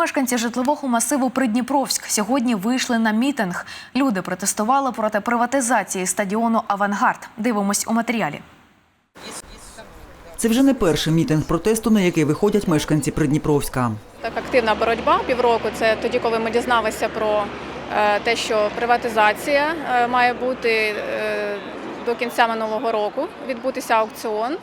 Мешканці житлового масиву Придніпровськ сьогодні вийшли на мітинг. Люди протестували проти приватизації стадіону Авангард. Дивимось у матеріалі. Це вже не перший мітинг протесту, на який виходять мешканці Придніпровська. Так активна боротьба півроку. Це тоді, коли ми дізналися про е, те, що приватизація е, має бути е, до кінця минулого року, відбутися аукціон.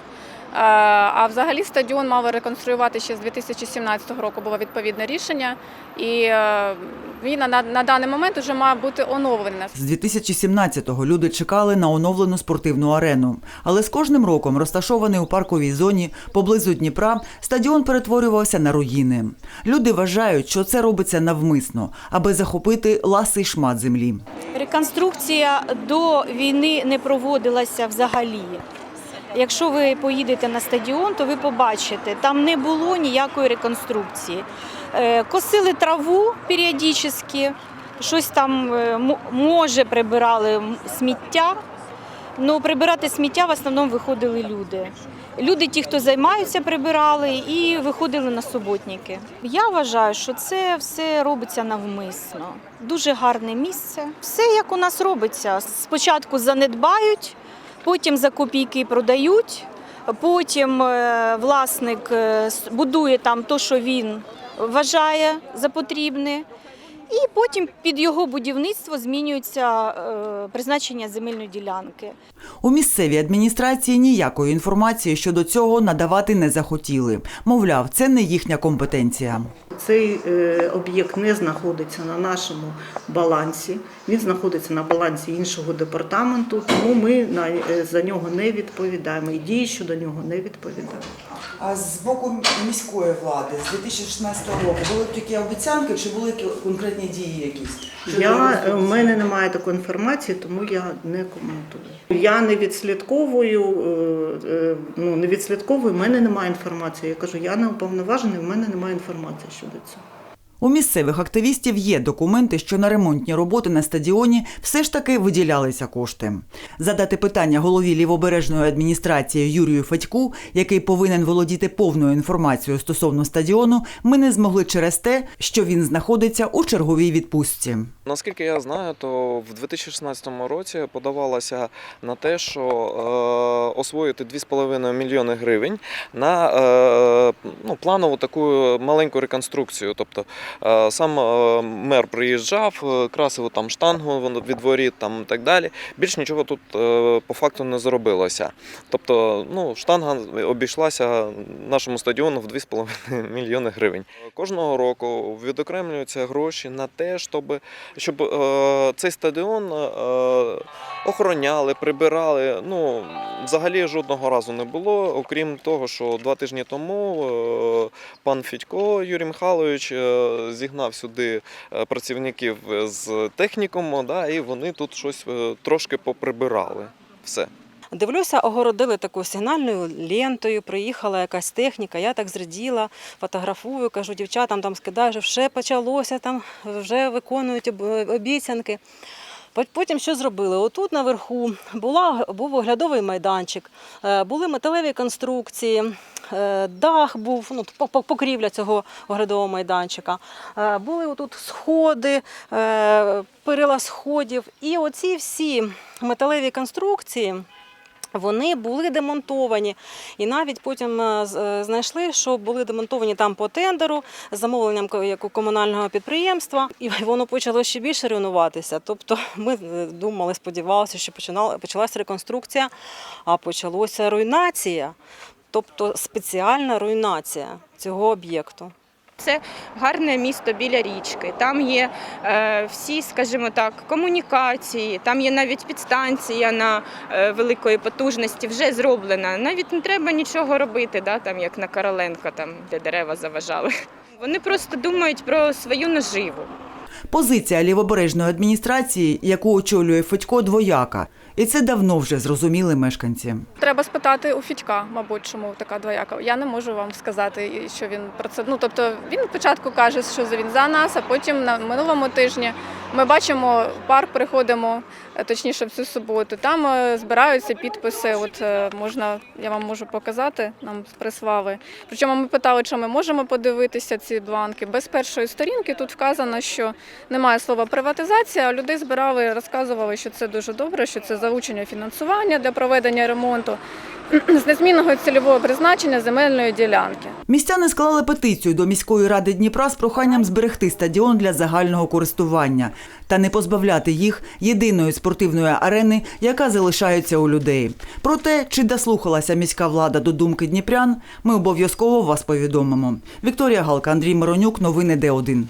Е, А взагалі стадіон мали реконструювати ще з 2017 року. Було відповідне рішення, і е, він на, на даний момент вже має бути оновлена. З 2017-го люди чекали на оновлену спортивну арену. Але з кожним роком, розташований у парковій зоні поблизу Дніпра, стадіон перетворювався на руїни. Люди вважають, що це робиться навмисно, аби захопити ласий шмат землі. Реконструкція до війни не проводилася взагалі. Якщо ви поїдете на стадіон, то ви побачите, там не було ніякої реконструкції. Е, Косили траву періодично, щось там е, може прибирали сміття. Ну, прибирати сміття в основному виходили люди. Люди, ті, хто займаються, прибирали і виходили на суботники. Я вважаю, що це все робиться навмисно. Дуже гарне місце. Все як у нас робиться. Спочатку занедбають, потім за копійки продають, потім е, власник е, будує там те, що він вважає за потрібне. І потім під його будівництво змінюється е, призначення земельної ділянки. У місцевій адміністрації ніякої інформації щодо цього надавати не захотіли. Мовляв, це не їхня компетенція. Цей е, об'єкт не знаходиться на нашому балансі. Він знаходиться на балансі іншого департаменту, тому ми е, за нього не відповідаємо. І дії щодо нього не відповідаємо. А з боку міської влади з 2016 року були такі обіцянки чи були конкретні дії якісь? Я е, в мене немає такої інформації, тому я не коментую. Я не відслідковую, ну не відслідковую. в мене немає інформації. Я кажу, я не уповноважений, в мене немає інформації щодо цього. У місцевих активістів є документи, що на ремонтні роботи на стадіоні все ж таки виділялися кошти. Задати питання голові лівобережної адміністрації Юрію Федьку, який повинен володіти повною інформацією стосовно стадіону, ми не змогли через те, що він знаходиться у черговій відпустці. Наскільки я знаю, то в 2016 році подавалося на те, що е, освоїти 2,5 мільйони гривень на е, ну, планову таку маленьку реконструкцію. Тобто сам е, мер приїжджав, е, красив там штангу від воріт там, і так далі. Більш нічого тут е, по факту не зробилося. Тобто, ну, штанга обійшлася нашому стадіону в 2,5 мільйони гривень. Кожного року відокремлюються гроші на те, щоб щоб е, цей стадіон е, охороняли, прибирали. Ну, взагалі жодного разу не було, окрім того, що два тижні тому е, пан Фідько Юрій Михайлович е, зігнав сюди е, працівників з технікуму, да, і вони тут щось е, трошки поприбирали. Все. Дивлюся, огородили такою сигнальною лентою, приїхала якась техніка, я так зраділа, фотографую, кажу, дівчатам там скидаю, вже почалося, там вже виконують обіцянки. Пот- Потім що зробили? Отут наверху була, був оглядовий майданчик, е, були металеві конструкції, е, дах був, ну, по- по- покрівля цього оглядового майданчика. Е, Були отут сходи, перила сходів. І оці всі металеві конструкції. Вони були демонтовані, і навіть потім е, е, знайшли, що були демонтовані там по тендеру замовленням комунального підприємства, і воно почало ще більше руйнуватися. Тобто ми е, думали, сподівалися, що почалася реконструкція, а почалася руйнація, тобто спеціальна руйнація цього об'єкту. Це гарне місто біля річки. Там є е, всі, скажімо так, комунікації, там є навіть підстанція на е, великої потужності, вже зроблена. Навіть не треба нічого робити, да, там, як на Короленко, там, де дерева заважали. Вони просто думають про свою наживу. Позиція лівобережної адміністрації, яку очолює Федько, двояка. І це давно вже зрозуміли мешканці. Треба спитати у Фітька, мабуть, чому така двояка. Я не можу вам сказати, що він про це. Ну тобто він спочатку каже, що він за нас, а потім на минулому тижні Ми бачимо в парк, приходимо е, точніше в цю суботу. Там е, збираються підписи. От е, можна, я вам можу показати, нам прислали. Причому ми питали, чи ми можемо подивитися ці бланки. Без першої сторінки тут вказано, що немає слова приватизація. а Людей збирали, розказували, що це дуже добре, що це залучення фінансування для проведення ремонту з незмінного цільового призначення земельної ділянки. Містяни склали петицію до міської ради Дніпра з проханням зберегти стадіон для загального користування та не позбавляти їх єдиної спортивної арени, яка залишається у людей. Про те, чи дослухалася міська влада до думки дніпрян, ми обов'язково вас повідомимо. Вікторія Галка, Андрій Миронюк, новини Д1.